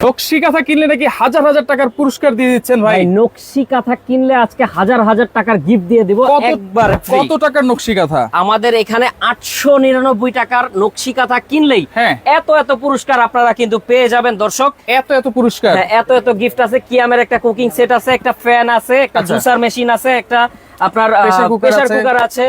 নকশি কাঁথা কিনলে নাকি হাজার হাজার টাকার পুরস্কার দিয়ে দিচ্ছেন ভাই? নকশি কাঁথা কিনলে আজকে হাজার হাজার টাকার গিফট দিয়ে দিব একবার কত টাকার নকশি কাঁথা আমাদের এখানে আটশো নিরানব্বই টাকার নকশি কাঁথা কিনলেই হ্যাঁ। এত এত পুরস্কার আপনারা কিন্তু পেয়ে যাবেন দর্শক। এত এত পুরস্কার? হ্যাঁ, এত এত গিফট আছে কিয়ামের একটা কুকিং সেট আছে একটা ফ্যান আছে একটা আচ্ছা। জুসার মেশিন আছে একটা আপনার প্রেসার কুকার আছে।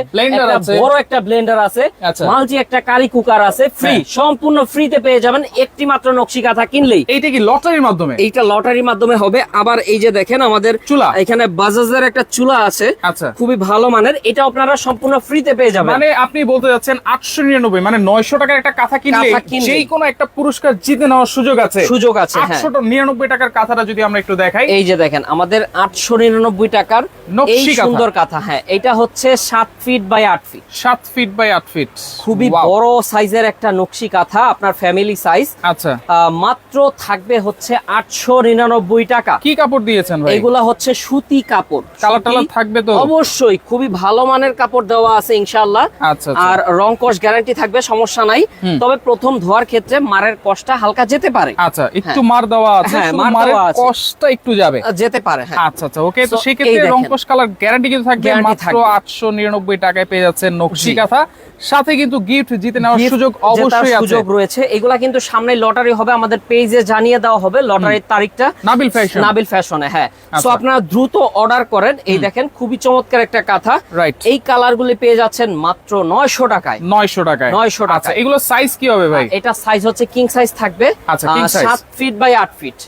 বড় একটা ব্লেন্ডার আছে আচ্ছা। মাল্টি একটা কারি কুকার আছে ফ্রি হ্যাঁ। সম্পূর্ণ ফ্রিতে পেয়ে যাবেন একটি মাত্র নকশি কাঁথা কিনলেই এইটা কি লটারির মাধ্যমে এইটা লটারির মাধ্যমে হবে আবার এই যে দেখেন আমাদের চুলা। এখানে বাজাজের একটা চুলা আছে আচ্ছা খুবই ভালো মানের এটা আপনারা সম্পূর্ণ ফ্রিতে পেয়ে যাবেন মানে আপনি বলতে যাচ্ছেন আটশো নিরানব্বই মানে নয়শো টাকার একটা কাঁথা কিনলে। যেই কোনো একটা পুরস্কার জিতে নেওয়ার সুযোগ আছে সুযোগ আছে হ্যাঁ আটশো নিরানব্বই টাকার কাঁথাটা যদি আমরা একটু দেখাই এই যে দেখেন আমাদের আটশো নিরানব্বই টাকার নকশি কাঁথা। সুন্দর কাঁথা হ্যাঁ এটা হচ্ছে সাত ফিট বাই আট ফিট সাত ফিট বাই আট ফিট খুবই বড় সাইজের একটা নকশি কাঁথা আপনার ফ্যামিলি সাইজ আচ্ছা। মাত্র থাকবে হচ্ছে আটশো নিরানব্বই টাকা। কি কাপড় দিয়েছেন ভাই? এগুলা হচ্ছে সুতি কাপড়। কালার টালার থাকবে তো? অবশ্যই খুবই ভালো মানের কাপড় দেওয়া আছে ইনশাআল্লাহ। আচ্ছা আচ্ছা। আর রং কস গ্যারান্টি থাকবে সমস্যা নাই। তবে প্রথম ধোয়ার ক্ষেত্রে মারের কষ্টটা হালকা যেতে পারে। আচ্ছা একটু মার দেওয়া আছে হ্যাঁ, মার মারের। কষ্টটা একটু যাবে। যেতে পারে হ্যাঁ। আচ্ছা আচ্ছা ওকে তো সেই ক্ষেত্রে দেখেন। রংকশ কালার গ্যারান্টি কিন্তু থাকবে মাত্র থাকবে। আটশো নিরানব্বই টাকায় পেয়ে যাচ্ছেন নকশি কাঁথা। সাথে কিন্তু গিফট জিতে নেওয়ার সুযোগ অবশ্যই আছে। সুযোগ রয়েছে। এগুলা কিন্তু সামনে লটারি হবে আমাদের পেজে জানিয়ে দেওয়া হবে লটারির তারিখটা। নাবিল ফ্যাশন নাবিল ফ্যাশনে হ্যাঁ। সো আচ্ছা। আপনারা দ্রুত অর্ডার করেন। এই দেখেন খুবই চমৎকার একটা কাঁথা। রাইট এই কালার গুলি পেয়ে যাচ্ছেন মাত্র নয়শো টাকায়। নয়শো টাকায়। 900 টাকায়। আচ্ছা এগুলো সাইজ কি হবে ভাই? এটা সাইজ হচ্ছে কিং সাইজ থাকবে। আচ্ছা, king সাত ফিট বাই আট ফিট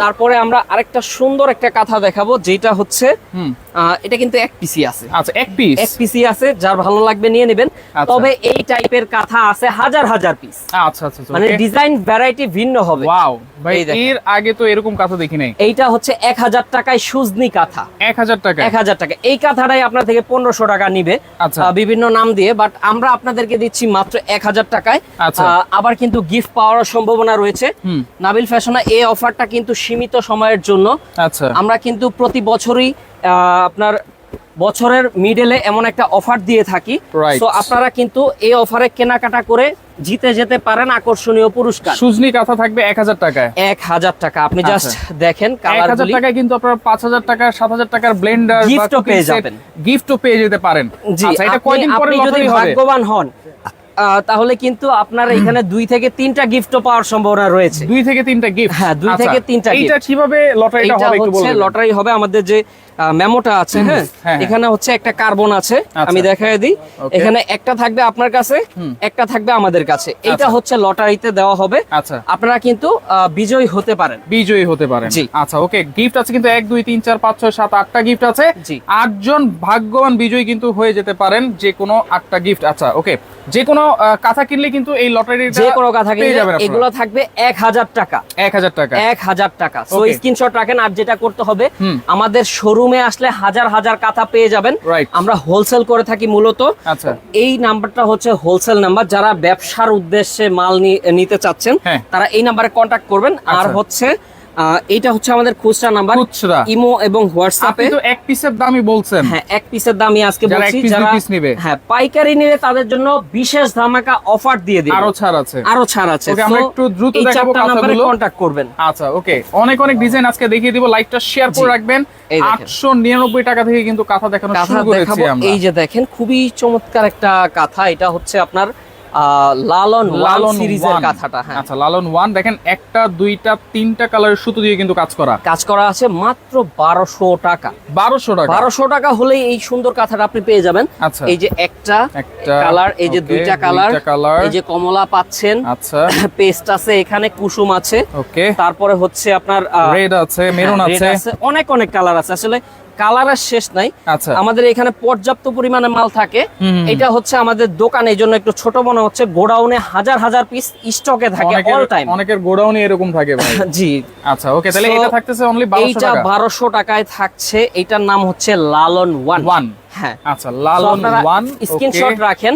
তারপরে আমরা আরেকটা সুন্দর একটা কাঁথা দেখাবো যেটা হচ্ছে এটা কিন্তু এক পিসি আছে। আচ্ছা এক পিস এক পিসি আছে যার ভালো লাগবে নিয়ে নেবেন। আচ্ছা। তবে এই টাইপের কাঁথা আছে হাজার হাজার পিস আচ্ছা আচ্ছা মানে ডিজাইন ভ্যারাইটি ভিন্ন হবে। ওয়াও ভাই এর আগে তো এরকম কাঁথা দেখি নাই। এইটা হচ্ছে এক হাজার টাকায় সুজনি কাঁথা। এক হাজার টাকা এক হাজার টাকা। এই কাঁথাটাই আপনার থেকে পনেরোশো টাকা নিবে আচ্ছা। বিভিন্ন নাম দিয়ে বাট আমরা আপনাদেরকে দিচ্ছি মাত্র এক হাজার টাকায়। আচ্ছা। আবার কিন্তু গিফট পাওয়ার সম্ভাবনা রয়েছে। নাবিল ফ্যাশনে এই অফারটা কিন্তু সীমিত সময়ের জন্য। আচ্ছা। আমরা কিন্তু প্রতি বছরই আপনার বছরের মিডলে এমন একটা অফার দিয়ে থাকি। তো আপনারা কিন্তু এই অফারে কেনাকাটা করে জিতে যেতে পারেন আকর্ষণীয় পুরস্কার। সুজনি কাঁথা থাকবে এক হাজার টাকায়। এক হাজার টাকা। আপনি আচ্ছা। জাস্ট দেখেন এক হাজার টাকায় কিন্তু আপনারা পাঁচ হাজার টাকা সাত হাজার টাকার ব্লেন্ডার Gift ও পেয়ে যাবেন। গিফটও পেয়ে যেতে পারেন। জি আচ্ছা এটা আপনি- কয়দিন পরে যদি ভাগ্যবান হন তাহলে কিন্তু আপনার এখানে দুই থেকে তিনটা গিফটও পাওয়ার সম্ভাবনা রয়েছে। দুই থেকে তিনটা গিফট হ্যাঁ, দুই থেকে তিনটা gift। কীভাবে লটারিটা হবে একটু বলবেন লটারি হবে আমাদের যে মেমোটা আছে হ্যাঁ? হ্যাঁ। এখানে হচ্ছে একটা কার্বন আছে আচ্ছা। আমি দেখাই দিই। এখানে একটা থাকবে আপনার কাছে একটা থাকবে আমাদের কাছে। এটা আচ্ছা। হচ্ছে লটারিতে দেওয়া হবে। আচ্ছা। আপনারা কিন্তু বিজয়ী হতে পারেন। বিজয়ী হতে পারেন। জি। আচ্ছা ওকে গিফট আছে কিন্তু এক দুই তিন চার পাঁচ ছয় সাত আটটা গিফট আছে। আটজন ভাগ্যবান বিজয়ী কিন্তু হয়ে যেতে পারেন যে কোনো আটটা গিফট আচ্ছা ওকে যে কোনো কাঁথা কিনলে কিন্তু এই লটারি যে কোনো কথা কিন্তু এগুলো থাকবে এক হাজার টাকা। এক হাজার টাকা। এক হাজার টাকা। সো স্ক্রিনশট রাখেন আর যেটা করতে হবে। আমাদের শোরুমে আসলে হাজার হাজার কাঁথা পেয়ে যাবেন। আমরা হোলসেল করে থাকি মূলত। আচ্ছা। এই নাম্বারটা হচ্ছে হোলসেল নাম্বার যারা ব্যবসার উদ্দেশ্যে মাল নিতে চাচ্ছেন হ্যাঁ। তারা এই নাম্বারে কন্ট্যাক্ট করবেন। আর আচ্ছা। হচ্ছে এইটা হচ্ছে আমাদের খুচরা নাম্বার খুচরা। ইমো এবং হোয়াটসঅ্যাপে। তো এক পিসের দামই বলছেন। হ্যাঁ এক পিসের দামই আজকে বলছি যারা piece নিবে। হ্যাঁ পাইকারি নিলে তাদের জন্য বিশেষ ধামাকা অফার দিয়ে দিই আরও ছাড় আছে। আরও ছাড় আছে। Okay, আমরা একটু দ্রুত এই দেখাবো চারটা নাম্বারে কাঁথাগুলো। কন্ট্যাক্ট করবেন। আচ্ছা ওকে। অনেক অনেক ডিজাইন আজকে দেখিয়ে দিব লাইভটা শেয়ার করে রাখবেন। এই দেখেন। আটশো নিরানব্বই টাকা থেকে কিন্তু কাঁথা দেখানো শুরু করেছি আমরা। এই যে দেখেন খুবই চমৎকার একটা কাঁথা। এটা হচ্ছে আপনার লালন লালন সিরিজের কাঁথাটা হ্যাঁ। আচ্ছা লালন ওয়ান দেখেন একটা দুইটা তিনটা কালারের সুতো দিয়ে কিন্তু কাজ করা। কাজ করা আছে মাত্র বারোশো টাকা। বারোশো টাকা। বারোশো টাকা হলেই এই সুন্দর কাঁথাটা আপনি পেয়ে যাবেন। আচ্ছা। এই যে একটা একটা কালার এই যে দুইটা কালার কালার। এই যে কমলা পাচ্ছেন। আচ্ছা। পেস্ট আছে এখানে কুসুম আছে। ওকে। তারপরে হচ্ছে আপনার রেড আছে মেরুন হ্যাঁ, আছে। অনেক অনেক কালার আছে। আসলে কালারের শেষ নাই। আচ্ছা। আমাদের এখানে পর্যাপ্ত পরিমাণে মাল থাকে। এটা হচ্ছে আমাদের দোকান এই জন্য একটু ছোট মনে হচ্ছে। গোডাউনে হাজার হাজার পিস স্টকে থাকে অল টাইম অনেকের গোডাউনই এরকম থাকে ভাই। জি। আচ্ছা ওকে তাহলে এটা থাকতেছে অনলি বারোশো এইটা টাকা। বারোশো টাকায় থাকছে। এটার নাম হচ্ছে লালন ওয়ান। ওয়ান। হ্যাঁ। আচ্ছা লালন ওয়ান স্ক্রিনশট রাখেন।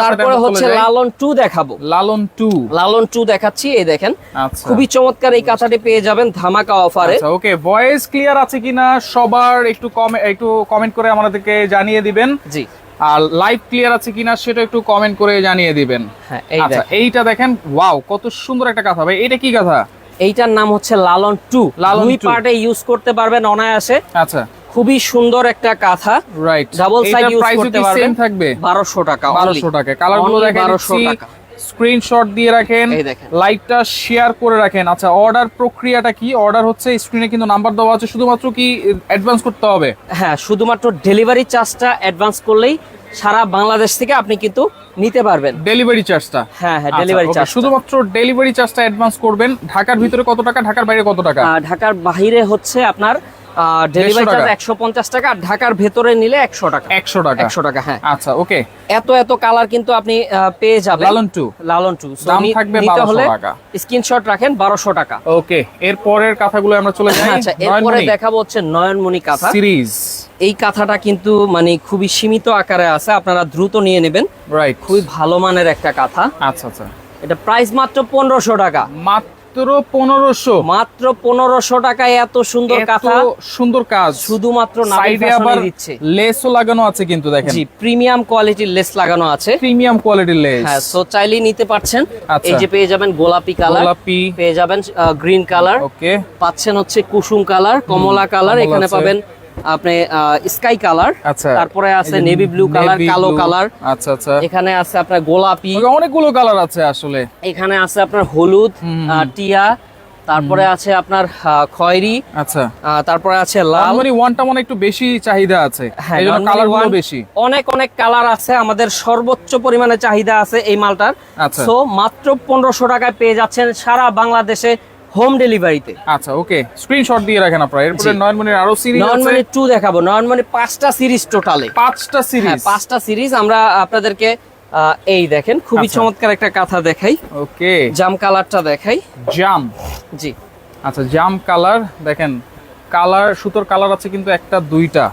তারপরে হচ্ছে লালন টু দেখাবো। লালন টু। লালন টু দেখাচ্ছি এই দেখেন। আচ্ছা। খুবই চমৎকার এই কাঁথাটি পেয়ে যাবেন ধামাকা অফারে ওকে ভয়েস ক্লিয়ার আছে কিনা সবার একটু কমে একটু কমেন্ট করে আমাদেরকে জানিয়ে দিবেন। জি। আর লাইভ ক্লিয়ার আছে কিনা সেটা একটু কমেন্ট করে জানিয়ে দিবেন। হ্যাঁ আচ্ছা এইটা দেখেন ওয়াও কত সুন্দর একটা কথা ভাই। এটা কি কথা? এইটার নাম হচ্ছে লালন টু। লালন দুই পার্টে ইউজ করতে পারবেন অনায়াসে। আচ্ছা। খুবই সুন্দর একটা কাঁথা। রাইট ডাবল সাইড ইউজ করতে সেম পারবেন। থাকবে? বারোশো টাকা বারোশো টাকা। কালারগুলো দেখেন বারোশো টাকা। স্ক্রিনশট দিয়ে রাখেন। লাইটটা শেয়ার করে রাখেন। আচ্ছা অর্ডার প্রক্রিয়াটা কি? অর্ডার হচ্ছে স্ক্রিনে কিন্তু নাম্বার দেওয়া আছে শুধুমাত্র কি অ্যাডভান্স করতে হবে? হ্যাঁ শুধুমাত্র ডেলিভারি চার্জটা অ্যাডভান্স করলেই সারা বাংলাদেশ থেকে আপনি কিন্তু নিতে পারবেন। ডেলিভারি চার্জটা হ্যাঁ হ্যাঁ ডেলিভারি চার্জ শুধুমাত্র ডেলিভারি চার্জটা অ্যাডভান্স করবেন। ঢাকার ভিতরে কত টাকা? ঢাকার বাইরে কত টাকা? ঢাকার বাইরে হচ্ছে আপনার ডেলিভারি চার্জ একশো পঞ্চাশ টাকা আর ঢাকার ভেতরে নিলে একশো টাকা। একশো টাকা। একশো টাকা হ্যাঁ। আচ্ছা ওকে। এত এত কালার কিন্তু আপনি পেয়ে যাবেন। লালন টু। লালন টু। দাম থাকবে 1200 টাকা। স্ক্রিনশট রাখেন টাকা। ওকে কথাগুলো আমরা চলে যাই। আচ্ছা এরপরে দেখাবো হচ্ছে নয়নমণি কাঁথা। সিরিজ এই কাঁথাটা কিন্তু মানে খুবই সীমিত আকারে আছে আপনারা দ্রুত নিয়ে নেবেন। রাইট খুবই ভালো মানের একটা কাঁথা। আচ্ছা আচ্ছা। এটা প্রাইস মাত্র পনেরোশো টাকা। মাত্র পনেরোশো। মাত্র পনেরোশো টাকায় এত সুন্দর কাঁথা। সুন্দর কাজ। শুধুমাত্র দিচ্ছে। লেসও লাগানো আছে কিন্তু দেখেন। জি প্রিমিয়াম কোয়ালিটির লেস লাগানো আছে। প্রিমিয়াম কোয়ালিটির লেস হ্যাঁ সো চাইলেই নিতে পারছেন। আচ্ছা। এই যে পেয়ে যাবেন গোলাপি কালার গোলাপি। পেয়ে যাবেন গ্রিন কালার ওকে পাচ্ছেন হচ্ছে কুসুম কালার কমলা কালার এখানে পাবেন আপনি স্কাই কালার আচ্ছা। তারপরে আছে নেভি ব্লু কালার কালো কালার আচ্ছা আচ্ছা। এখানে আছে আপনার গোলাপি। অনেকগুলো কালার আছে আসলে। এখানে আছে আপনার হলুদ টিয়া তারপরে আছে আপনার খয়েরি আচ্ছা। তারপরে আছে লাল। মানে ওয়ানটা মানে একটু বেশি চাহিদা আছে। হ্যাঁ, এই জন্য normally কালারগুলো বেশি। অনেক অনেক কালার আছে আমাদের সর্বোচ্চ পরিমাণে চাহিদা আছে এই মালটার। আচ্ছা। সো মাত্র পনেরোশো টাকায় পেয়ে যাচ্ছেন সারা বাংলাদেশে হোম ডেলিভারিতে। আচ্ছা ওকে। স্ক্রিনশট দিয়ে রাখেন আপনারা। এরপরে। নয়নমণির আরও সিরিজ আছে। নর্মালি টু দেখাবো। নর্মালি পাঁচটা সিরিজ টোটালে পাঁচটা হ্যাঁ সিরিজ পাঁচটা সিরিজ আমরা আপনাদেরকে এই দেখেন খুবই আচ্ছা। চমৎকার একটা কাঁথা দেখাই। ওকে। জাম কালারটা দেখাই। জাম। জি। আচ্ছা জাম কালার। দেখেন কালার সুতোর কালার আছে কিন্তু একটা দুইটা।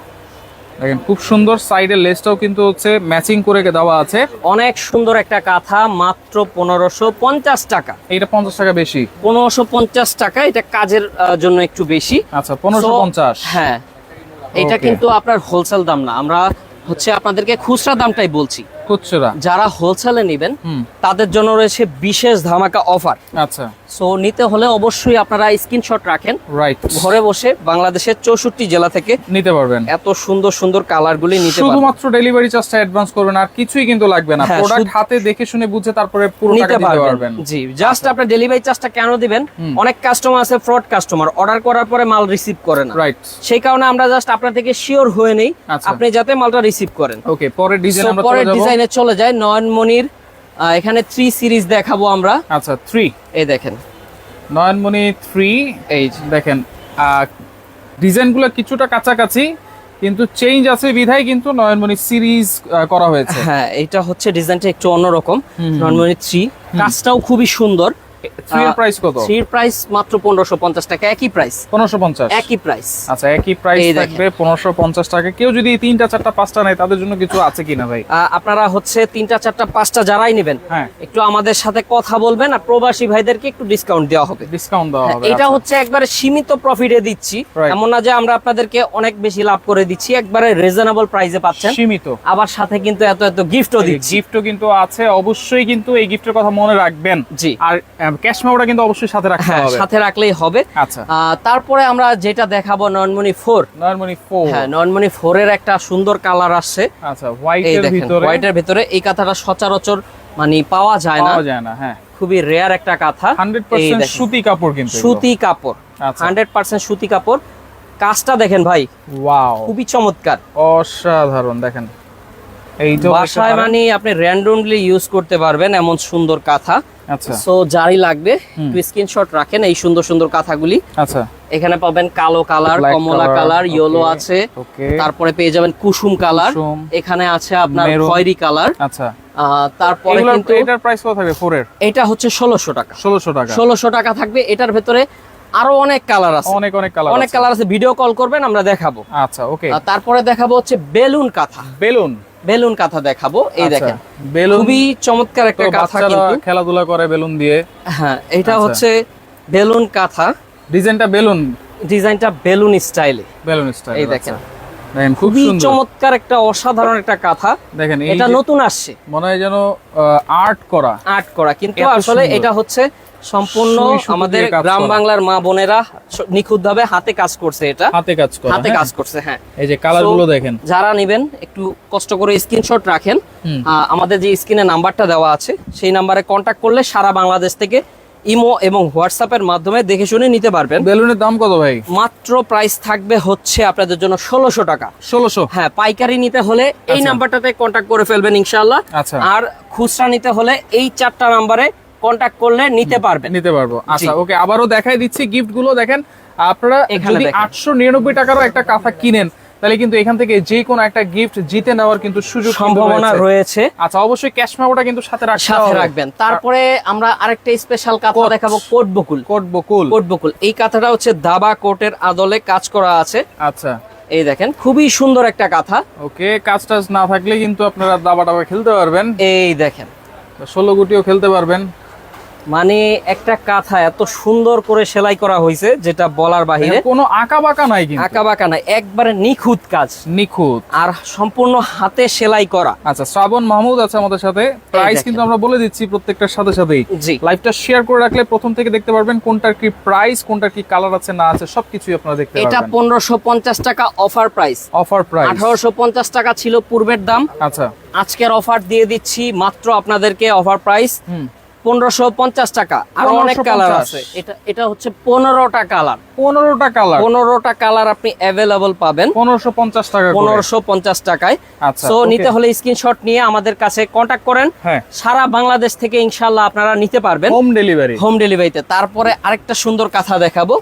দেখেন খুব সুন্দর সাইডের লেসটাও কিন্তু হচ্ছে ম্যাচিং করে দেওয়া আছে। অনেক সুন্দর একটা কাঁথা মাত্র পনেরোশো পঞ্চাশ টাকা। এটা পঞ্চাশ টাকা বেশি? পনেরোশো পঞ্চাশ টাকা এটা কাজের জন্য একটু বেশি। আচ্ছা পনেরোশো পঞ্চাশ। হ্যাঁ এটা কিন্তু আপনার হোলসেল দাম না। আমরা হচ্ছে আপনাদেরকে খুচরা দামটাই বলছি। খুচরা? যারা হোলসেলে নেবেন তাদের জন্য রয়েছে বিশেষ ধামাকা অফার আচ্ছা। সো নিতে হলে অবশ্যই আপনারা স্ক্রিনশট রাখেন। রাইট ঘরে বসে বাংলাদেশের চৌষট্টি জেলা থেকে নিতে পারবেন। এত সুন্দর সুন্দর কালারগুলি নিতে পারবেন। শুধুমাত্র ডেলিভারি চার্জটা অ্যাডভান্স করবেন আর কিছুই কিন্তু লাগবে না। হ্যাঁ, প্রোডাক্ট হাতে দেখে শুনে বুঝে তারপরে পুরো টাকা নিতে পারবেন। জি জাস্ট আপনার ডেলিভারি চার্জটা কেন দিবেন? অনেক কাস্টমার আছে ফ্রড কাস্টমার অর্ডার করার পরে মাল রিসিভ করে না। রাইট সেই কারণে আমরা জাস্ট আপনার থেকে শিওর হয়ে নেই আচ্ছা। আপনি যাতে মালটা রিসিভ করেন। ওকে পরের ডিজাইন আমরা পরের ডিজাইনে চলে যায় নয়নমণির এখানে থ্রি সিরিজ দেখাবো আমরা। আচ্ছা থ্রি এই দেখেন। নয়নমণি থ্রি এই দেখেন ডিজাইনগুলো কিছুটা কাছাকাছি কিন্তু চেঞ্জ আছে বিধায় কিন্তু নয়নমণি সিরিজ করা হয়েছে। হ্যাঁ এটা হচ্ছে ডিজাইনটা একটু অন্যরকম নয়নমণি থ্রি কাজটাও খুবই সুন্দর। 3 এর আহ, প্রাইস কত? থ্রির প্রাইস মাত্র পনেরোশো পঞ্চাশ টাকা একই প্রাইস 1550 একই প্রাইস আচ্ছা একই প্রাইস থাকবে 1550 টাকা। কেউ যদি তিনটা চারটা পাঁচটা নেয় তাদের জন্য কিছু আছে কিনা ভাই? আপনারা হচ্ছে তিনটা চারটা পাঁচটা যারাই নেবেন হ্যাঁ। একটু আমাদের সাথে কথা বলবেন আর প্রবাসী ভাইদেরকে একটু ডিসকাউন্ট দেওয়া হবে। ডিসকাউন্ট দেওয়া হ্যাঁ, হবে এটা আচ্ছা। হচ্ছে একবারে সীমিত প্রফিটে দিচ্ছি। এমন না যে আমরা আপনাদেরকে অনেক বেশি লাভ করে দিচ্ছি একবারে রিজনেবল প্রাইসে পাচ্ছেন। সীমিত। আবার সাথে কিন্তু এত এত গিফটও দিচ্ছি। গিফটও কিন্তু আছে। অবশ্যই কিন্তু এই গিফটের কথা মনে রাখবেন। জি। আর ক্যাশ মেমোটা কিন্তু অবশ্যই সাথে রাখতে হ্যাঁ হবে। সাথে রাখলেই হবে। আচ্ছা। তারপরে আমরা যেটা দেখাবো নয়নমণি ফোর নয়নমণি 4 হ্যাঁ নয়নমণি ফোর এর একটা সুন্দর কালার আসছে। আচ্ছা এই হোয়াইটের ভিতরে। হোয়াইটের ভিতরে এই কাঁথাটা সচরাচর মানে পাওয়া যায় না। পাওয়া যায় না হ্যাঁ। খুবই রেয়ার একটা কাঁথা। এই 100% সুতি কাপড় কিন্তু সুতি কাপড়। আচ্ছা। হান্ড্রেড পার্সেন্ট সুতি কাপড়। কাজটা দেখেন ভাই। ওয়াও খুবই চমৎকার। অসাধারণ দেখেন। এইটা বাসায় মানে আপনি র্যান্ডমলি ইউজ করতে পারবেন এমন সুন্দর কাঁথা। আচ্ছা। সো যারই লাগবে স্ক্রিনশট রাখেন এই সুন্দর সুন্দর কাঁথাগুলি। আচ্ছা। এখানে পাবেন কালো কালার কমলা কালার ইয়েলো আছে। তারপরে পেয়ে যাবেন কুসুম কালার। এখানে আছে আপনার। খয়েরি কালার। আচ্ছা। তারপরে কিন্তু এটার প্রাইস কত থাকবে 4 এর এটা হচ্ছে ষোলোশো টাকা। 1600 টাকা। ষোলোশো টাকা থাকবে। এটার ভেতরে আরও অনেক কালার আছে। অনেক অনেক কালার অনেক কালার আছে। ভিডিও কল করবেন আমরা দেখাবো। আচ্ছা ওকে তারপরে দেখাবো হচ্ছে বেলুন কাঁথা। বেলুন। বেলুন কাঁথা দেখাবো। এই আচ্ছা, দেখেন বেলুন খুবই চমৎকার একটা কাঁথা কিন্তু। খেলাধুলা করে বেলুন দিয়ে। হ্যাঁ এটা আচ্ছা। হচ্ছে বেলুন কাঁথা। ডিজাইনটা বেলুন? ডিজাইনটা বেলুন স্টাইলে। বেলুন স্টাইল এই দেখেন। দেখেন খুব খুবই সুন্দর। চমৎকার একটা অসাধারণ একটা কাঁথা। দেখেন এটা নতুন আসছে। মনে হয় যেন আর্ট করা। আর্ট করা কিন্তু আসলে এটা হচ্ছে সম্পূর্ণ আমাদের গ্রাম বাংলার মা বোনেরা নিখুঁত ভাবে হাতে কাজ করছে এটা। হাতে কাজ করা হাতে হ্যাঁ? কাজ করছে হ্যাঁ। এই যে কালারগুলো দেখেন। যারা নেবেন একটু কষ্ট করে স্ক্রিনশট রাখেন। আমাদের যে স্ক্রিনে নাম্বারটা দেওয়া আছে সেই নাম্বারে কন্ট্যাক্ট করলে সারা বাংলাদেশ থেকে ইমো এবং হোয়াটসঅ্যাপের মাধ্যমে দেখে শুনে নিতে পারবেন। বেলুনের দাম কত ভাই? মাত্র প্রাইস থাকবে হচ্ছে আপনাদের জন্য ষোলোশো টাকা। ষোলোশো? হ্যাঁ পাইকারি নিতে হলে এই আচ্ছা। নাম্বারটাতে কন্ট্যাক্ট করে ফেলবেন ইনশাআল্লাহ। আচ্ছা। আর খুচরা নিতে হলে এই চারটা নাম্বারে কন্ট্যাক্ট করলে নিতে পারবেন। নিতে পারব। আচ্ছা ওকে আবারও দেখাই দিচ্ছি গিফটগুলো দেখেন আপনারা যদি আটশো নিরানব্বই টাকারও একটা কাঁথা কিনেন তাহলে কিন্তু এখান থেকে যে কোনো একটা গিফট জিতে নেওয়ার কিন্তু সুযোগ সম্ভাবনা রয়েছে। আচ্ছা অবশ্যই ক্যাশ মেমোটা কিন্তু সাথে সাথে রাখবেন। তারপরে আমরা আরেকটা স্পেশাল কাঁথা দেখাবো coat Bakul coat Bakul coat Bakul এই কাঁথাটা হচ্ছে দাবা কোটের আদলে কাজ করা আছে। আচ্ছা। এই দেখেন খুবই সুন্দর একটা কাঁথা। ওকে কাজ টাজ না থাকলে কিন্তু আপনারা দাবা টাবা খেলতে পারবেন। এই দেখেন। ষোলো গুটিও খেলতে পারবেন। মানে একটা কাঁথা এত সুন্দর করে সেলাই করা হয়েছে যেটা বলার বাহিরে। কোনো আঁকা বাঁকা নাই আঁকা বাঁকা নাই একবারে নিখুঁত কাজ। নিখুঁত। আর সম্পূর্ণ হাতে সেলাই করা। আচ্ছা শ্রাবণ মাহমুদ আছে আমাদের সাথে। প্রাইস কিন্তু আমরা বলে দিচ্ছি প্রত্যেকটার সাথে সাথেই। জি। লাইভটা শেয়ার করে রাখলে প্রথম থেকে দেখতে পারবেন কোনটার কি প্রাইস কোনটার কি কালার আছে না আছে সবকিছুই আপনারা দেখতে এটা পারবেন। পনেরোশো পঞ্চাশ টাকা অফার প্রাইস অফার প্রাইস আঠারোশো পঞ্চাশ টাকা ছিল পূর্বের দাম। আচ্ছা। আজকের অফার দিয়ে দিচ্ছি মাত্র আপনাদেরকে অফার প্রাইস হুম। পনেরোশো পঞ্চাশ টাকা। আর অনেক 1550 কালার আছে। এটা এটা হচ্ছে পনেরোটা কালার পনেরোটা কালার পনেরোটা কালার আপনি অ্যাভেলেবল পাবেন। পনেরোশো পঞ্চাশ টাকা পনেরোশো পঞ্চাশ টাকায়। নিতে হলে স্ক্রিনশট নিয়ে আমাদের কাছে কন্ট্যাক্ট করেন। হ্যাঁ। সারা বাংলাদেশ থেকে ইনশাল্লাহ আপনারা নিতে পারবেন। হোম ডেলিভারি হোম ডেলিভারিতে তারপরে আরেকটা সুন্দর কথা দেখাবো।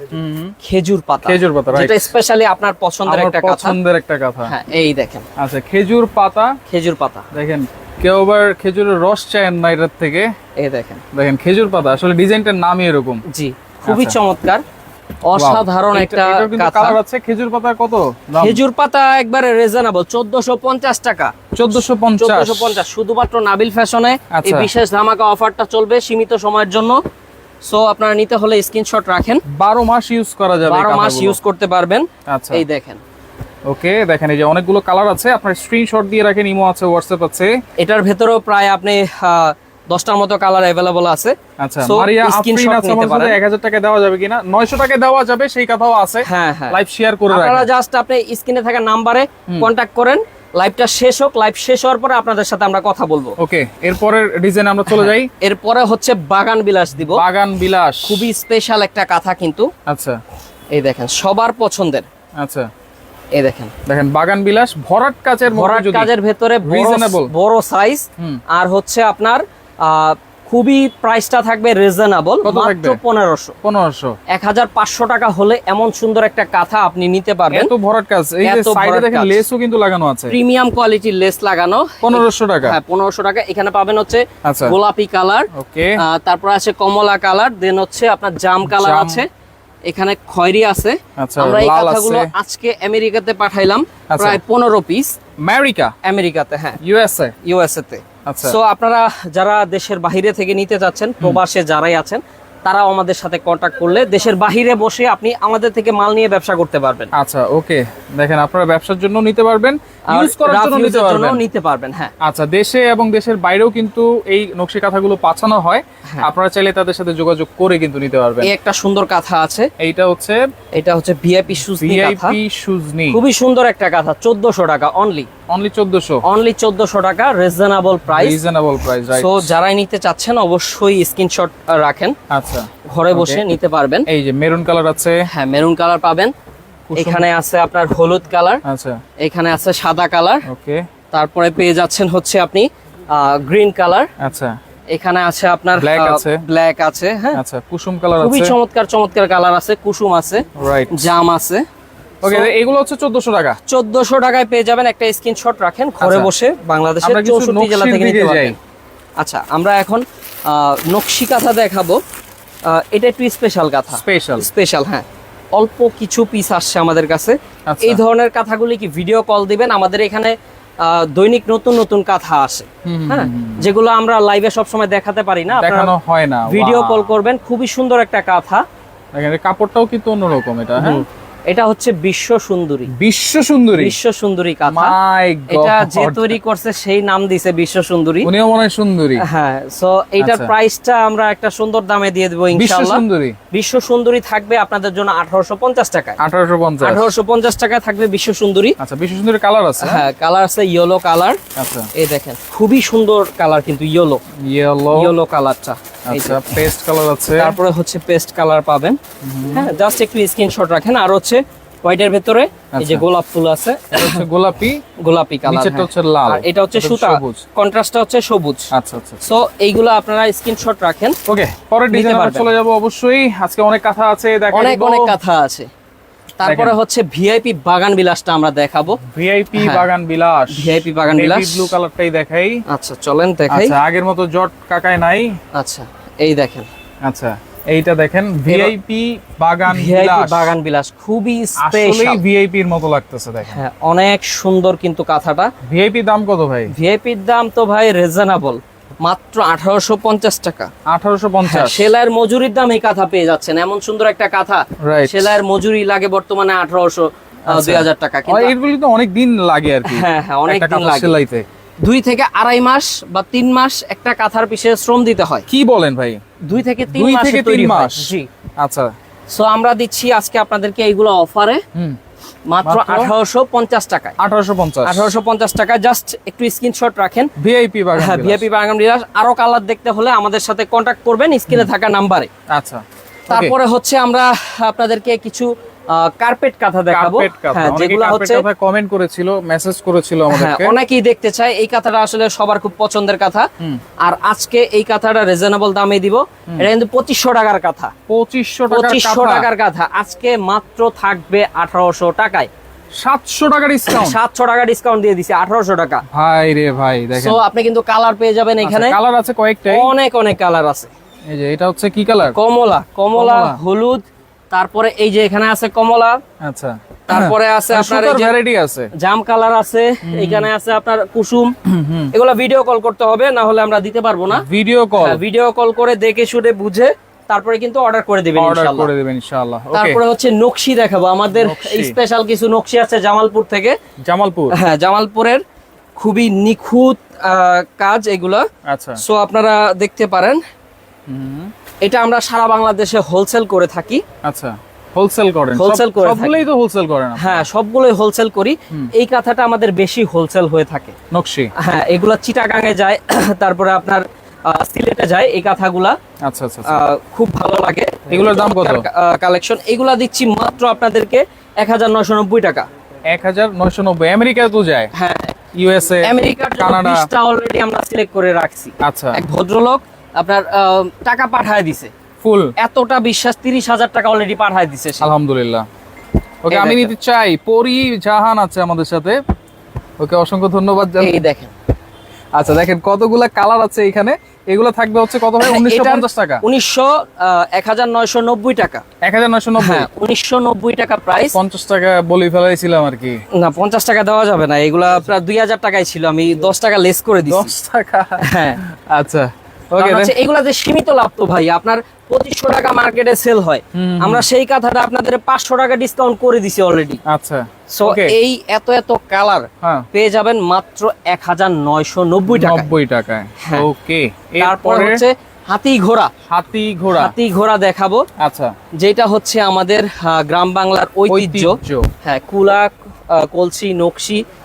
খেজুর পাতা। খেজুর পাতা. যেটা স্পেশালি আপনার পছন্দের একটা কাঁথা। পছন্দের একটা কথা। হ্যাঁ এই দেখেন। আচ্ছা খেজুর পাতা। খেজুর পাতা। দেখেন কেউ আবার খেজুরের রস চায়েন না এটার থেকে। এই দেখেন। দেখেন খেজুর পাতা আসলে ডিজাইনটার নামই এরকম। জি খুবই আচ্ছা। চমৎকার অসাধারণ একটা কালার আছে খেজুর পাতা কত খেজুর পাতা একবারে রিজনেবল চোদ্দশো পঞ্চাশ টাকা। চোদ্দশো পঞ্চাশ। চোদ্দশো পঞ্চাশ শুধুমাত্র নাবিল ফ্যাশনে। এই আচ্ছা। বিশেষ ধামাকা অফারটা চলবে সীমিত সময়ের জন্য। সো আপনারা নিতে হলে স্ক্রিনশট রাখেন। বারো মাস ইউজ করা যাবে এই বারো মাস ইউজ করতে পারবেন। আচ্ছা। এই দেখেন। ওকে দেখেন এই যে অনেকগুলো কালার আছে। আপনার স্ক্রিনশট দিয়ে রাখেন ইমো আছে হোয়াটসঅ্যাপ আছে। এটার ভেতরেও প্রায় আপনি দশটার মতো কালার অ্যাভেলেবল আছে। আচ্ছা মারিয়া screenshot নিতে পারেন। এক হাজার টাকা দেওয়া যাবে কিনা? নয়শো টাকা দেওয়া যাবে সেই কথাও আছে। হ্যাঁ হ্যাঁ। লাইভ শেয়ার করে আপনারা জাস্ট আপনি স্ক্রিনে থাকা নাম্বারে কন্ট্যাক্ট করেন। লাইভটা শেষ হোক লাইভ শেষ হওয়ার পরে আপনাদের সাথে আমরা কথা বলব। ওকে এরপরের ডিজাইন আমরা চলে যাই। এরপরে হচ্ছে বাগান বিলাস দিব। বাগান বিলাস। খুবই স্পেশাল একটা কাঁথা কিন্তু। আচ্ছা। এই দেখেন সবার পছন্দের। আচ্ছা। এই দেখেন দেখেন বাগান বিলাস ভরাট কাচের ভরাট কাজের ভেতরে Reasonable. বড় সাইজ আর হচ্ছে আপনার খুবই প্রাইসটা থাকবে রিজনেবল মাত্র? পনেরোশো। পনেরোশো। এক হাজার পাঁচশো টাকা হলে এমন সুন্দর একটা কাঁথা আপনি নিতে পারবেন। এত ভরাট কাজ এই যে সাইডে দেখেন লেসও কিন্তু লাগানো আছে। প্রিমিয়াম কোয়ালিটির লেস লাগানো। পনেরোশো টাকা। হ্যাঁ পনেরোশো টাকা। এখানে পাবেন হচ্ছে আচ্ছা। গোলাপি কালার। ওকে তারপর আছে কমলা কালার দেন হচ্ছে আপনার জাম কালার আছে। এখানে খয়রি আছে। আচ্ছা, আমরা এই কথাগুলো আজকে আমেরিকাতে পাঠাইলাম আচ্ছা। প্রায় পনেরো পিস আমেরিকা? আমেরিকাতে হ্যাঁ। ইউএসএ? ইউএসএ তে। আচ্ছা। সো আপনারা যারা দেশের বাহিরে থেকে নিতে চাচ্ছেন প্রবাসে যারাই আছেন তারাও আমাদের সাথে কন্ট্যাক্ট করলে দেশের বাহিরে বসে আপনি আমাদের থেকে মাল নিয়ে ব্যবসা করতে পারবেন। আচ্ছা ওকে। দেখেন আপনারা ব্যবসার জন্য নিতে পারবেন ইউজ করার জন্য নিতে পারবেন। নিতে পারবেন হ্যাঁ। আচ্ছা দেশে এবং দেশের বাইরেও কিন্তু এই নকশি কাঁথাগুলো পাঠানো হয়। হ্যাঁ। আপনারা চাইলে তাদের সাথে যোগাযোগ করে কিন্তু নিতে পারবেন। এই একটা সুন্দর কাঁথা আছে। এইটা হচ্ছে এটা হচ্ছে ভিআইপি সুজনি ভিআইপি সুজনি খুবই সুন্দর একটা কাঁথা চোদ্দশো টাকা অনলি অনলি চোদ্দশো। অনলি চোদ্দশো টাকা reasonable price reasonable price right so যারাই নিতে চাচ্ছেন অবশ্যই স্ক্রিনশট রাখেন। আচ্ছা। ঘরে বসে নিতে পারবেন। এই যে মেরুন কালার আছে। হ্যাঁ মেরুন কালার পাবেন। এখানে আছে আপনার হলুদ কালার। আচ্ছা। এখানে আছে সাদা কালার। ওকে তারপরে পেয়ে যাচ্ছেন হচ্ছে আপনি গ্রিন কালার। আচ্ছা। এখানে আছে আপনার Black আছে। ব্ল্যাক আছে হ্যাঁ। আচ্ছা কুসুম কালার আছে। খুবই চমৎকার চমৎকার কালার আছে কুসুম আছে রাইট জাম আছে। ওকে এগুলো হচ্ছে চোদ্দশো টাকা। চোদ্দশো টাকায় পেয়ে যাবেন একটা স্ক্রিনশট রাখেন ঘরে আচ্ছা। বসে বাংলাদেশের আমরা কিছু চৌষট্টি জেলা থেকে নিতে পারবেন। আচ্ছা আমরা এখন আহ, নকশি কাঁথা দেখাবো। এটা একটু স্পেশাল কাঁথা স্পেশাল স্পেশাল হ্যাঁ। অল্প কিছু পিস আসছে আমাদের কাছে। আচ্ছা। এই ধরনের কাঁথাগুলি কি ভিডিও কল দিবেন? আমাদের এখানে আহ, দৈনিক নতুন নতুন কাঁথা আসে। হ্যাঁ? যেগুলো আমরা লাইভে সবসময় দেখাতে পারি না। দেখানো হয় না। ভিডিও কল করবেন। খুবই সুন্দর একটা কাঁথা। এখানে কাপড়টাও কিন্তু অন্যরকম এটা হ্যাঁ? এটা হচ্ছে বিশ্ব সুন্দরী। বিশ্ব সুন্দরী? বিশ্ব সুন্দরী কাঁথা। এটা যে তৈরি করছে সেই নাম দিছে বিশ্ব সুন্দরী। উনিও মনে হয় সুন্দরী। হ্যাঁ সো এইটার আচ্ছা। প্রাইসটা আমরা একটা সুন্দর দামে দিয়ে দেবো বিশ্ব সুন্দরী। বিশ্ব সুন্দরী থাকবে আপনাদের জন্য আঠারোশো পঞ্চাশ টাকায়। আঠারোশো পঞ্চাশ। আঠারোশো পঞ্চাশ টাকায় থাকবে বিশ্ব সুন্দরী। আচ্ছা বিশ্ব সুন্দরী কালার আছে? হ্যাঁ কালার আছে ইয়েলো কালার। আচ্ছা। এই দেখেন খুবই সুন্দর কালার কিন্তু ইয়েলো ইয়েলো ইয়েলো কালারটা। আচ্ছা পেস্ট কালার আছে। তারপরে হচ্ছে পেস্ট কালার পাবেন। হ্যাঁ জাস্ট একটু স্ক্রিনশট রাখেন। আর হচ্ছে হোয়াইটের ভেতরে এই যে আচ্ছা। গোলাপ ফুল আছে। হচ্ছে গোলাপি গোলাপি কালার নিচেরটা হচ্ছে লাল। এটা হচ্ছে সুতা। কন্ট্রাস্টটা হচ্ছে সবুজ। আচ্ছা আচ্ছা সো এইগুলো আপনারা স্ক্রিনশট রাখেন ওকে পরের ডিজাইন। চলে যাব অবশ্যই। আজকে অনেক কথা আছে দেখা অনেক অনেক কথা আছে। তারপরে হচ্ছে ভিআইপি বাগান বিলাসটা আমরা দেখাবো। ভিআইপি হ্যাঁ। বাগান বিলাস। ভিআইপি বাগান বিলাস। ব্লু কালারটাই দেখাই। আচ্ছা চলেন দেখাই। আচ্ছা আগের মতো জট কাকায় নাই। আচ্ছা এই দেখেন। আচ্ছা। এইটা দেখেন ভিআইপি বাগান বিলাস। বাগান বিলাস খুবই স্পেশাল ভিআইপি এর মতো লাগতেছে দেখেন। হ্যাঁ অনেক সুন্দর কিন্তু কাঁথাটা। ভিআইপি দাম কত ভাই? ভিআইপির দাম তো ভাই রিজনেবল মাত্র আঠারোশো পঞ্চাশ টাকা। আঠারোশো হ্যাঁ, পঞ্চাশ সেলাইয়ের মজুরির দাম এই কাঁথা পেয়ে যাচ্ছেন। এমন সুন্দর একটা কাঁথা. সেলাইয়ের মজুরি লাগে বর্তমানে আঠারোশো আচ্ছা। দুই হাজার টাকা। কিন্তু এগুলি তো অনেক দিন লাগে আর কি। হ্যাঁ হ্যাঁ অনেক দিন লাগে। সেলাইতে। দুই থেকে আড়াই মাস বা তিন মাস একটা কাঁথার পিছিয়ে শ্রম দিতে হয়। কি বলেন ভাই? দুই থেকে তিন মাসে থেকে তিন মাস? জি। আচ্ছা। সো আমরা দিচ্ছি আজকে আপনাদেরকে এইগুলো অফারে। মাত্র? আঠারোশো পঞ্চাশ টাকায়। আঠারোশো পঞ্চাশ। আঠারোশো পঞ্চাশ টাকা। জাস্ট একটু স্ক্রিনশট রাখেন। ভিআইপি হ্যাঁ। ভিআইপি বাগান বিলাস আরও কালার দেখতে হলে আমাদের সাথে কন্ট্যাক্ট করবেন স্ক্রিনে থাকা নাম্বারে আচ্ছা। তারপরে হচ্ছে আমরা আপনাদেরকে কিছু কার্পেট কাঁথা দেখাবো। হ্যাঁ যেগুলো হচ্ছে কমেন্ট করেছিল মেসেজ করেছিল হ্যাঁ আমাদেরকে। অনেকেই দেখতে চায় এই কাঁথাটা আসলে সবার খুব পছন্দের কাঁথা। আর আজকে এই কাঁথাটা রিজনেবল দামে দিব। এটা কিন্তু টাকার কাঁথা। পঁচিশশো টাকার পঁচিশশো টাকার কাঁথা। আজকে মাত্র থাকবে আঠারোশো টাকায়। সাতশো টাকা ডিসকাউন্ট সাতশো টাকা ডিসকাউন্ট দিয়ে দিছি আঠারোশো টাকা। ভাই রে ভাই দেখেন। সো আপনি কিন্তু কালার পেয়ে যাবেন এখানে। কালার আছে কয়েকটাই। অনেক অনেক কালার আছে। এই যে এটা হচ্ছে কি কালার কমলা কমলা। হলুদ তারপরে এই যে এখানে আছে কমলা আচ্ছা। তারপরে আছে আপনার এই ভ্যারাইটি আছে। জাম কালার আছে এখানে আছে আপনার কুসুম। এগুলো ভিডিও কল করতে হবে না হলে আমরা দিতে পারব না। ভিডিও কল ভিডিও কল করে দেখে শুনে বুঝে তারপরে কিন্তু অর্ডার করে দিবেন অর্ডার ইনশাআল্লাহ। করে দেবেন ইনশাআল্লাহ। ওকে তারপরে হচ্ছে নকশি দেখাবো। আমাদের স্পেশাল কিছু নকশি আছে জামালপুর থেকে। জামালপুর? হ্যাঁ জামালপুরের খুবই নিখুঁত কাজ এগুলো। আচ্ছা। সো আপনারা দেখতে পারেন। হুম। এটা আমরা সারা বাংলাদেশে হোলসেল করে থাকি। আচ্ছা হোলসেল করেন। Wholesale করে সবগুলোই তো হোলসেল করেন হ্যাঁ সবগুলোই হোলসেল করি। এই কাঁথাটা আমাদের বেশি হোলসেল হয়ে থাকে। নকশি? হ্যাঁ এগুলা চিটাগাঙে যায় তারপরে আপনার সিলেটে যায় এই কাঁথাগুলা। আচ্ছা আচ্ছা আচ্ছা। খুব ভালো লাগে। এগুলোর দাম কত? কালেকশন এগুলা দিচ্ছি মাত্র আপনাদেরকে এক হাজার নয়শো নব্বই টাকা। এক হাজার নয়শো নব্বই। আমেরিকা তো যায়? হ্যাঁ। ইউএসএ আমেরিকার জন্য কানাডা? অলরেডি আমরা সিলেক্ট করে রাখছি। আচ্ছা। এক ভদ্রলোক আপনার টাকা পাঠায় দিছে। ফুল। এতটা বিশ্বাস তিরিশ হাজার টাকা অলরেডি পাঠায় দিছে আলহামদুলিল্লাহ। ওকে আমি নিতে চাই। পরি জাহান আছে আমাদের সাথে। ওকে অসংখ্য ধন্যবাদ জানাই এই দেখেন। আচ্ছা দেখেন কতগুলা কালার আছে এখানে। এগুলো থাকবে হচ্ছে কত ভাই? উনিশশো পঞ্চাশ টাকা। উনিশশো এক হাজার নয়শো নব্বই টাকা। এক হাজার নয়শো নব্বই হ্যাঁ উনিশশো নব্বই টাকা প্রাইস পঞ্চাশ টাকা বলে ফেলাইছিলাম আর কি। না পঞ্চাশ টাকা দেওয়া যাবে না। এগুলা প্রায় দুই হাজার টাকায় ছিল। আমি দশ টাকা লেস করে দিচ্ছি দশ টাকা? হ্যাঁ। আচ্ছা। হচ্ছে এগুলাতে সীমিত লাভ তো ভাই আপনার পঁচিশশো টাকা মার্কেটে সেল হয়। আমরা সেই কাথাটা আপনাদের পাঁচশো টাকা ডিসকাউন্ট করে দিছি অলরেডি আচ্ছা সো এই এত এত কালার হ্যাঁ। পেয়ে যাবেন মাত্র এক হাজার নয়শো নব্বই টাকা নব্বই টাকায়। হ্যাঁ। ওকে তারপর হচ্ছে হাতি ঘোড়া। হাতি ঘোড়া। হাতি ঘোড়া দেখাবো। আচ্ছা। যেটা হচ্ছে আমাদের গ্রাম বাংলার ঐতিহ্য। হ্যাঁ কুলা কলসি নকশি আচ্ছা,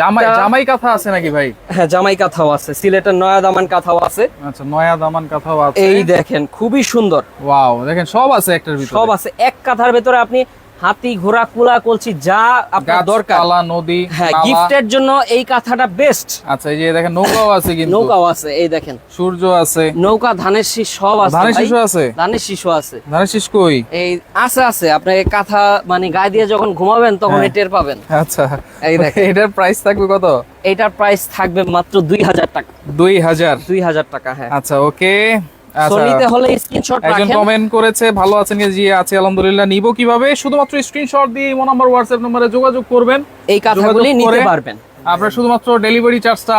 জামাই জামাই কাঁথা আছে নাকি ভাই? হ্যাঁ জামাই কাঁথাও আছে সিলেটের নয়া দামান কাঁথাও আছে। আচ্ছা নয়া দামান কাঁথাও আছে। এই দেখেন খুবই সুন্দর। ওয়াও দেখেন সব আছে একটার ভিতরে। সব আছে এক কাঁথার ভেতরে আপনি হাতি ঘোড়া কুলা কলসি যা আপনার দরকার। গাছপালা নদী হ্যাঁ গিফটের জন্য এই কাঁথাটা বেস্ট আচ্ছা এই যে দেখেন নৌকাও আছে কিন্তু। নৌকাও আছে এই দেখেন। সূর্য আছে। নৌকা ধানের শীষ সব আছে ধানের। শিশু আছে? ধানের শিশু আছে। ধানের শীষ কই? এই আছে আছে। আপনি এই কাঁথা মানে গায়ে দিয়ে যখন ঘুমাবেন তখন হ্যাঁ। এই টের পাবেন। আচ্ছা। এই দেখেন। এটার প্রাইস থাকবে কত? এটার প্রাইস থাকবে মাত্র দুই হাজার টাকা। দুই হাজার। দুই হাজার টাকা হ্যাঁ। আচ্ছা ওকে আচ্ছা। হলে স্ক্রিনশট একজন কমেন্ট করেছে ভালো আছেন জি আছে আলহামদুলিল্লাহ। নিব কীভাবে? শুধুমাত্র স্ক্রিনশট দিয়ে ইমো নাম্বার হোয়াটসঅ্যাপ নম্বরে যোগাযোগ করবেন। এই কথাগুলি নিতে পারবেন। আপনারা শুধুমাত্র ডেলিভারি চার্জটা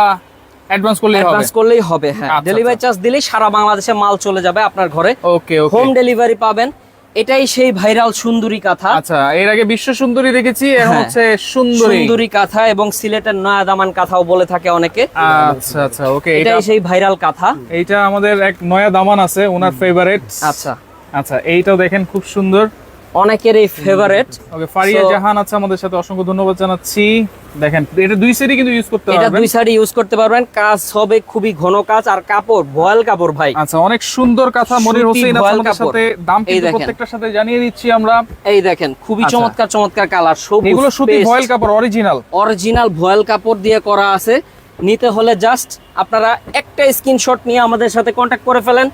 অ্যাডভান্স করলেই হবে। অ্যাডভান্স করলেই হবে হ্যাঁ। আচ্ছা, ডেলিভারি চার্জ দিলেই সারা বাংলাদেশে মাল চলে যাবে আপনার ঘরে। ওকে ওকে হোম ডেলিভারি পাবেন। এটাই সেই ভাইরাল সুন্দরী কাঁথা। আচ্ছা এর আগে বিশ্ব সুন্দরী দেখেছি এখন হ্যাঁ। হচ্ছে সুন্দরী। সুন্দরী কাঁথা এবং সিলেটের নয়া দামান কাঁথাও বলে থাকে অনেকে। আচ্ছা আচ্ছা ওকে এটাই সেই ভাইরাল কাঁথা। এইটা আমাদের এক নয়া দামান আছে ওনার ফেভারিট আচ্ছা। আচ্ছা এইটাও দেখেন খুব সুন্দর। অনেকের এই ওকে ফারিয়া জাহান আছে আমাদের সাথে অসংখ্য ধন্যবাদ জানাচ্ছি। দেখেন এটা দুই কিন্তু ইউজ করতে এটা দুই ইউজ করতে পারবেন। কাজ হবে খুবই ঘন কাজ আর কাপড় ভয়েল কাপড় ভাই। আচ্ছা অনেক সুন্দর কথা মনির হোসেন কাপড়। সাথে। দাম কিন্তু প্রত্যেকটার সাথে জানিয়ে দিচ্ছি আমরা। এই দেখেন খুবই আচ্ছা। চমৎকার চমৎকার কালার সবুজ এগুলো সুতি ভয়েল কাপড় অরিজিনাল অরিজিনাল ভয়েল কাপড় দিয়ে করা আছে। নিতে হলে জাস্ট আপনারা একটা স্ক্রিনশট নিয়ে আমাদের সাথে কন্ট্যাক্ট করে ফেলেন।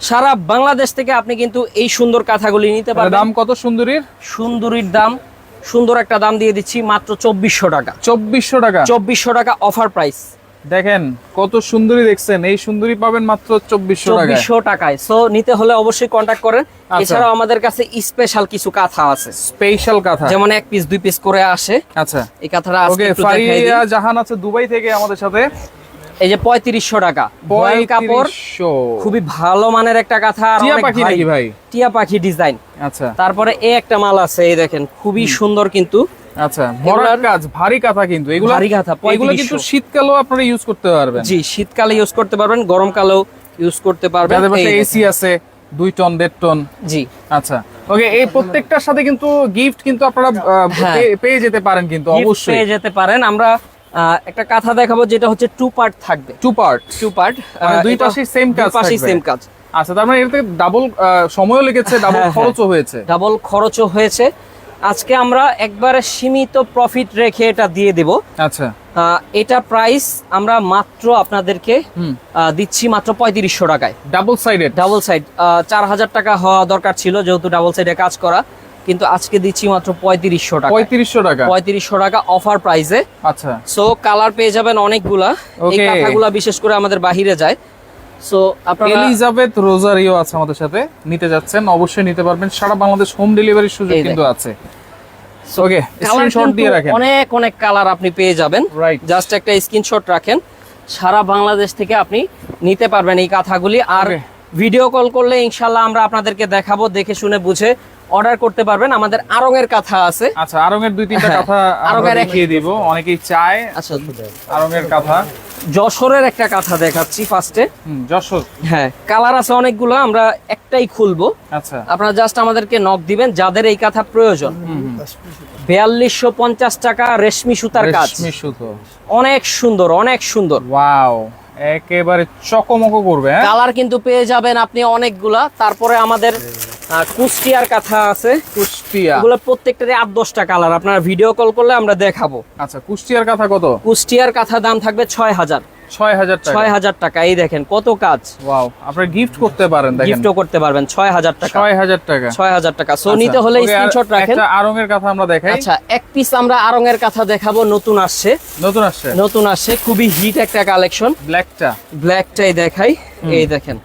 সারা বাংলাদেশ থেকে আপনি কিন্তু এই সুন্দর কাঁথাগুলি নিতে পারবেন। দাম কত সুন্দরীর? সুন্দরীর দাম সুন্দর একটা দাম দিয়ে দিচ্ছি মাত্র চব্বিশশো টাকা। চব্বিশশো টাকা? চব্বিশশো টাকা অফার প্রাইস। দেখেন কত সুন্দরী দেখছেন। এই সুন্দরী পাবেন মাত্র চব্বিশশো চব্বিশশো টাকায়। সো নিতে হলে অবশ্যই কন্ট্যাক্ট করেন। আচ্ছা। এছাড়াও আমাদের কাছে স্পেশাল কিছু কাঁথা আছে। স্পেশাল কথা? যেমন এক পিস দুই পিস করে আসে। আচ্ছা। এই কাঁথাটা আজকে। ফারিয়া জাহান আছে দুবাই থেকে আমাদের সাথে। এই যে পঁয়ত্রিশশো টাকা। ভয়েল কাপড় খুবই ভালো মানের একটা কাঁথা ভাই? টিয়া পাখি ডিজাইন। আচ্ছা। তারপরে এই একটা মাল আছে এই দেখেন খুবই সুন্দর কিন্তু। আচ্ছা বড় কাজ ভারী কাঁথা কিন্তু। এগুলো ভারী কাঁথা, এগুলো কিন্তু শীতকালেও আপনারা ইউজ করতে পারবেন। জি শীতকালে ইউজ করতে পারবেন গরমকালেও ইউজ করতে পারবেন। যাদের পাশে এসি আছে দুই টন দেড় টন জি। আচ্ছা ওকে এই প্রত্যেকটার সাথে কিন্তু গিফট কিন্তু আপনারা হ্যাঁ। পেয়ে- যেতে পারেন কিন্তু অবশ্যই। পেয়ে যেতে পারেন। আমরা একটা কাঁথা দেখাবো যেটা হচ্ছে টু পার্ট থাকবে। টু পার্ট টু পার্ট দুই পাশেই same কাজ থাকবে। সেম কাজ। আচ্ছা তার মানে এতে ডাবল সময়ও লেগেছে ডাবল। খরচও হয়েছে। ডাবল খরচও হয়েছে। আজকে আমরা একবারে সীমিত প্রফিট রেখে এটা দিয়ে দেব। আচ্ছা। এটা প্রাইস আমরা মাত্র আপনাদেরকে দিচ্ছি মাত্র পঁয়ত্রিশশো টাকায়। ডাবল সাইডেড ডাবল সাইড চার হাজার টাকা হওয়া দরকার ছিল যেহেতু ডাবল সাইডে কাজ করা। কিন্তু আজকে দিচ্ছি মাত্র পঁয়ত্রিশশো টাকা। পঁয়ত্রিশশো টাকা? পঁয়ত্রিশশো টাকা অফার প্রাইসে আচ্ছা। সো কালার পেয়ে যাবেন অনেকগুলা। এই কাঁথাগুলা বিশেষ করে আমাদের বাহিরে যায়। সো আপনারা এলিজাবেথ রোজারিও আছে আমাদের সাথে। নিতে যাচ্ছেন। অবশ্যই নিতে পারবেন। সারা বাংলাদেশ হোম ডেলিভারির সুযোগ কিন্তু আছে। ওকে স্ক্রিনশট দিয়ে রাখেন। অনেক অনেক কালার আপনি পেয়ে যাবেন। রাইট জাস্ট একটা স্ক্রিনশট রাখেন। সারা বাংলাদেশ থেকে আপনি নিতে পারবেন এই কাঁথাগুলি। আর ভিডিও কল করলে ইনশাল্লাহ আমরা আপনাদেরকে দেখাবো দেখে শুনে বুঝে অর্ডার করতে পারবেন। আমাদের আরঙের কাঁথা আছে। আচ্ছা আরঙের দুই তিনটা হ্যাঁ, কথা আমরা আরঙের দেখিয়ে দিব। অনেকেই চায় আচ্ছা আরঙের কথা। যশোরের একটা কাঁথা দেখাচ্ছি ফার্স্টে যশোর। হ্যাঁ কালার আছে অনেকগুলো আমরা একটাই খুলবো। আচ্ছা। আপনারা জাস্ট আমাদেরকে নক দিবেন যাদের এই কাঁথা প্রয়োজন। বিয়াল্লিশশো পঞ্চাশ টাকা রেশমি সুতার কাজ। রেশমি সুতো। অনেক সুন্দর অনেক সুন্দর। ওয়াও একেবারে চকমকো করবে হ্যাঁ? কালার কিন্তু পেয়ে যাবেন আপনি অনেকগুলা। তারপরে আমাদের কুষ্টিয়ার কাঁথা আছে। কুষ্টিয়া। এগুলো প্রত্যেকটারই আট দশটা কালার। আপনারা ভিডিও কল করলে আমরা দেখাবো। আচ্ছা কুষ্টিয়ার কথা কত? কুষ্টিয়ার কাঁথা দাম থাকবে ছয় হাজার। ছয় হাজার ছয় হাজার টাকা এই দেখেন কত কাজ। ওয়াও আপনারা গিফট করতে পারেন গিফটও করতে পারবেন ছয় হাজার টাকা। ছয় হাজার টাকা। ছয় হাজার টাকা। সো আচ্ছা, নিতে হলে স্ক্রিনশট রাখেন। আরঙের কথা আমরা দেখাই। আচ্ছা এক পিস আমরা আরঙের কাঁথা দেখাবো নতুন আসছে। নতুন আসছে। নতুন আসছে খুবই হিট একটা কালেকশন ব্ল্যাকটা ব্ল্যাকটাই দেখাই এই দেখেন।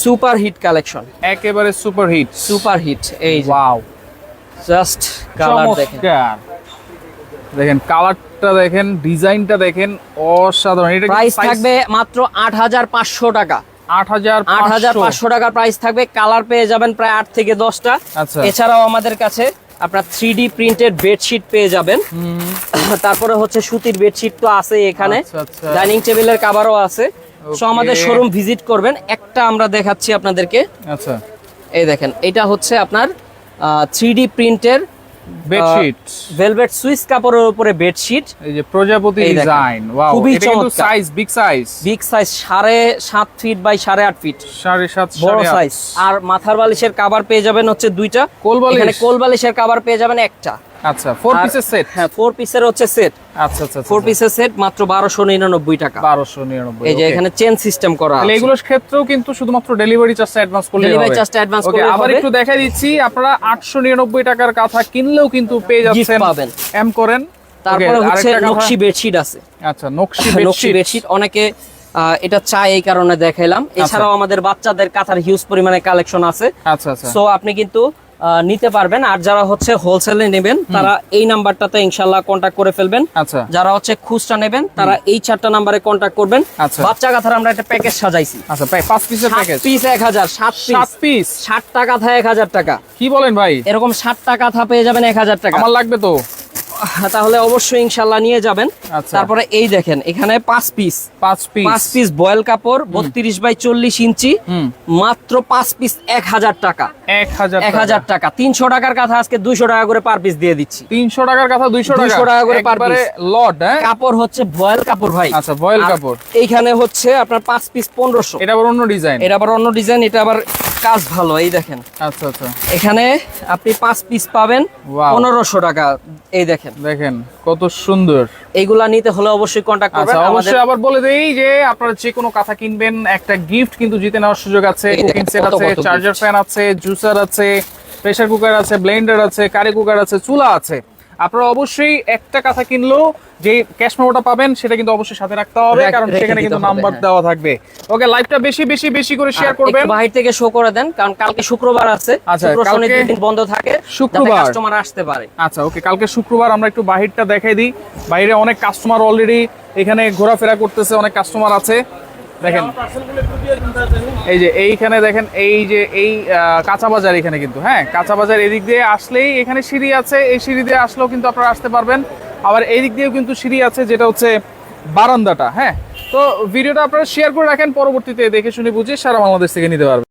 Super hit collection. একেবারে সুপার হিট সুপার হিট এই ওয়াও। জাস্ট কালার দেখেন। দেখেন কালারটা দেখেন ডিজাইনটা দেখেন অসাধারণ। এটা প্রাইস থাকবে মাত্র আট হাজার পাঁচশো টাকা। আট হাজার আট হাজার পাঁচশো টাকার প্রাইস থাকবে। কালার পেয়ে যাবেন প্রায় আট থেকে দশটা। আচ্ছা। এছাড়াও আমাদের কাছে আপনার থ্রি ডি প্রিন্টেড বেডশিট পেয়ে যাবেন। তারপরে হচ্ছে সুতির বেডশিট তো আছে এখানে। আচ্ছা, আচ্ছা। ডাইনিং টেবিলের কাভারও আছে। সো আমাদের শোরুম ভিজিট করবেন। একটা আমরা দেখাচ্ছি আপনাদেরকে। আচ্ছা। এই দেখেন এটা হচ্ছে আপনার থ্রি ডি প্রিন্টের বেডশিট ভেলভেট সুইস কাপড়ের উপরে বেডশিট এই যে প্রজাপতি ডিজাইন ওয়াও এটা কিন্তু। Size big size big size সাড়ে সাত ফিট বাই সাড়ে আট ফিট সাড়ে সাত বড় সাইজ আর মাথার বালিশের কাভার পেয়ে যাবেন হচ্ছে দুইটা। কোল বালিশ? এখানে কোল বালিশের কাভার পেয়ে যাবেন একটা। আচ্ছা ফোর পিসের সেট হ্যাঁ ফোর পিসের হচ্ছে সেট আচ্ছা আচ্ছা ফোর পিসের সেট মাত্র বারোশো নিরানব্বই টাকা। বারোশো নিরানব্বই এই যে এখানে চেন সিস্টেম করা আছে। এগুলোর ক্ষেত্রেও কিন্তু শুধুমাত্র ডেলিভারি চার্জটা অ্যাডভান্স করলে Delivery হবে। charge টা advance ওকে করলেই আবার একটু দেখাই দিচ্ছি আপনারা 899 টাকার কাঁথা কিনলেও কিন্তু পেয়ে যাচ্ছেন পাবেন। এম করেন। তারপরে Okay, হচ্ছে নকশি বেডশিট আছে। আচ্ছা নকশি নকশি বেডশিট বেডশিট অনেকে আহ, এটা চায় এই কারণে দেখাইলাম। এছাড়াও আমাদের বাচ্চাদের কাঁথার হিউজ পরিমাণে কালেকশন আছে। আচ্ছা আচ্ছা। সো আপনি কিন্তু নিতে পারবেন। আর যারা হচ্ছে হোলসেলে নেবেন তারা এই নাম্বারটাতে ইনশাল্লাহ কন্ট্যাক্ট করে ফেলবেন। আচ্ছা। যারা হচ্ছে খুচরা নেবেন তারা এই চারটা নাম্বারে কন্ট্যাক্ট করবেন। আচ্ছা। বাচ্চা কাথার আমরা একটা প্যাকেজ সাজাইছি। আচ্ছা পাঁচ পিসের প্যাকেজ পিস এক হাজার সাত সাত পিস ষাট টাকা এক হাজার টাকা। কি বলেন ভাই? এরকম ষাট টাকা পেয়ে যাবেন এক হাজার টাকা। আমার লাগবে তো। তাহলে অবশ্যই ইনশাল্লাহ নিয়ে যাবেন। আচ্ছা। তারপরে এই দেখেন এখানে পাঁচ পিস পাঁচ পিস পাঁচ পিস বয়েল কাপড় বত্রিশ বাই চল্লিশ ইঞ্চি মাত্র পাঁচ পিস এক হাজার টাকা। এক হাজার এক হাজার টাকা। তিনশো টাকার কথা আজকে দুইশো টাকা করে পার পিস দিয়ে দিচ্ছি। তিনশো টাকার কথা দুইশো 200 টাকা করে একবারে piece। লট হ্যাঁ? কাপড় হচ্ছে ভয়েল কাপড় ভাই। আচ্ছা আর কাপড়। এইখানে হচ্ছে আপনার পাঁচ পিস পনেরোশো। এটা আবার অন্য ডিজাইন এটা আবার অন্য ডিজাইন এটা আবার কাজ ভালো এই দেখেন। আচ্ছা আচ্ছা। এখানে আপনি পাঁচ পিস পাবেন পনেরোশো টাকা এই দেখেন। দেখেন। কত সুন্দর। এইগুলা নিতে হলে অবশ্যই কন্ট্যাক্ট করবেন। আচ্ছা অবশ্যই আবার বলে দেই যে আপনারা যে কোনো কাঁথা কিনবেন একটা গিফট কিন্তু জিতে নেওয়ার সুযোগ আছে কুকিং সেট আছে চার্জার ফ্যান আছে জুসার আছে প্রেসার কুকার আছে ব্লেন্ডার আছে কারি কুকার আছে চুলা আছে। আপনারা অবশ্যই একটা কাঁথা কিনলেও যে ক্যাশ মেমোটা পাবেন সেটা কিন্তু অবশ্যই সাথে রাখতে হবে কারণ সেখানে কিন্তু নাম্বার হ্যাঁ। দেওয়া থাকবে। ওকে লাইভটা বেশি বেশি বেশি করে শেয়ার করবেন। বাহির থেকে শো করে দেন কারণ কালকে শুক্রবার আছে আচ্ছা, কালকে দিন বন্ধ থাকে শুক্রবার। কাস্টমার আসতে পারে। আচ্ছা ওকে কালকে শুক্রবার আমরা একটু বাহিরটা দেখাই দিই। বাইরে অনেক কাস্টমার অলরেডি এখানে ঘোরাফেরা করতেছে অনেক কাস্টমার আছে। দেখেন। এই যে এইখানে দেখেন এই যে এই কাঁচা বাজার এখানে কিন্তু হ্যাঁ? কাঁচা বাজার এদিক দিয়ে আসলেই এখানে সিঁড়ি আছে এই সিঁড়ি দিয়ে আসলেও কিন্তু আপনারা আসতে পারবেন। আবার এই দিক দিয়েও কিন্তু সিঁড়ি আছে যেটা হচ্ছে বারান্দাটা হ্যাঁ? তো ভিডিওটা আপনারা শেয়ার করে রাখেন পরবর্তীতে দেখে শুনে বুঝে সারা বাংলাদেশ থেকে নিতে পারবেন।